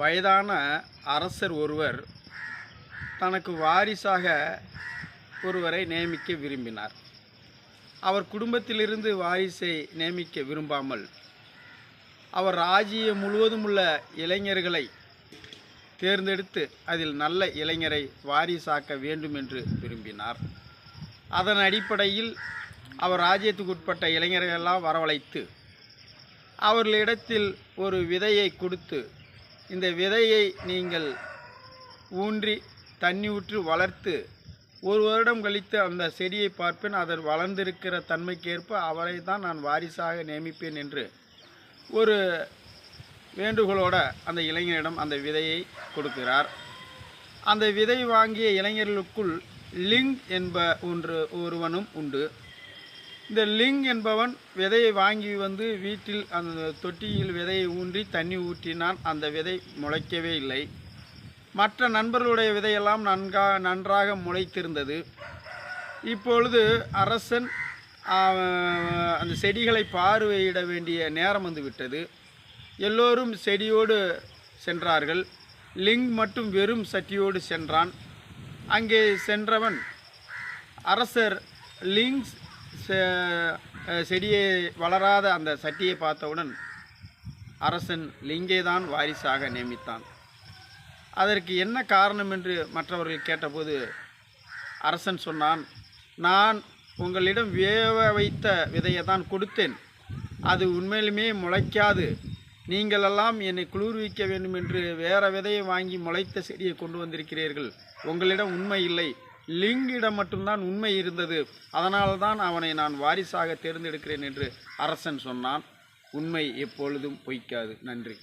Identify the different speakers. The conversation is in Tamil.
Speaker 1: வயதான அரசர் ஒருவர் தனக்கு வாரிசாக ஒருவரை நியமிக்க விரும்பினார். அவர் குடும்பத்திலிருந்து வாரிசை நியமிக்க விரும்பாமல் அவர் ராஜ்யம் முழுவதும் உள்ள இளைஞர்களை தேர்ந்தெடுத்து அதில் நல்ல இளைஞரை வாரிசாக்க வேண்டும் என்று விரும்பினார். அதன் அடிப்படையில் அவர் ராஜ்யத்துக்கு உட்பட்ட இளைஞர்களெல்லாம் வரவழைத்து அவர்களிடத்தில் ஒரு விதையை கொடுத்து இந்த விதையை நீங்கள் ஊன்றி தண்ணி ஊற்றி வளர்த்து ஒரு வருடம் கழித்து அந்த செடியை பார்ப்பேன். அதன் வளர்ந்திருக்கிற தன்மைக்கேற்ப அவரை தான் நான் வாரிசாக நியமிப்பேன் என்று ஒரு வேண்டுகோளோட அந்த இளைஞரிடம் அந்த விதையை கொடுக்கிறார். அந்த விதை வாங்கிய இளைஞர்களுக்குள் லிங் என்ப ஒன்று ஒருவனும் உண்டு. இந்த லிங் என்பவன் விதையை வாங்கி வந்து வீட்டில் அந்த தொட்டியில் விதையை ஊன்றி தண்ணி ஊற்றினான். அந்த விதை முளைக்கவே இல்லை. மற்ற நண்பர்களுடைய விதையெல்லாம் நன்கா நன்றாக முளைத்திருந்தது. இப்பொழுது அரசன் அந்த செடிகளை பார்வையிட வேண்டிய நேரம் வந்து விட்டது. எல்லோரும் செடியோடு சென்றார்கள். லிங் மட்டும் வெறும் சட்டியோடு சென்றான். அங்கே சென்றவன் அரசர் லிங்ஸ் செடியை வளராத அந்த சட்டியை பார்த்தவுடன் அரசன் லிங்கே தான் வாரிசாக நியமித்தான். அதற்கு என்ன காரணம் என்று மற்றவர்கள் கேட்டபோது அரசன் சொன்னான் நான் உங்களிடம் வேவ வைத்த விதையை தான் கொடுத்தேன். அது உண்மையிலுமே முளைக்காது. நீங்களெல்லாம் என்னை குளிர்விக்க வேண்டும் என்று வேறு விதையை வாங்கி முளைத்த செடியை கொண்டு வந்திருக்கிறீர்கள். உங்களிடம் உண்மை இல்லை. லிங்கிடம் மட்டும்தான் உண்மை இருந்தது. அதனால்தான் அவனை நான் வாரிசாக தேர்ந்தெடுக்கிறேன் என்று அரசன் சொன்னான். உண்மை எப்பொழுதும் பொய்க்காது. நன்றி.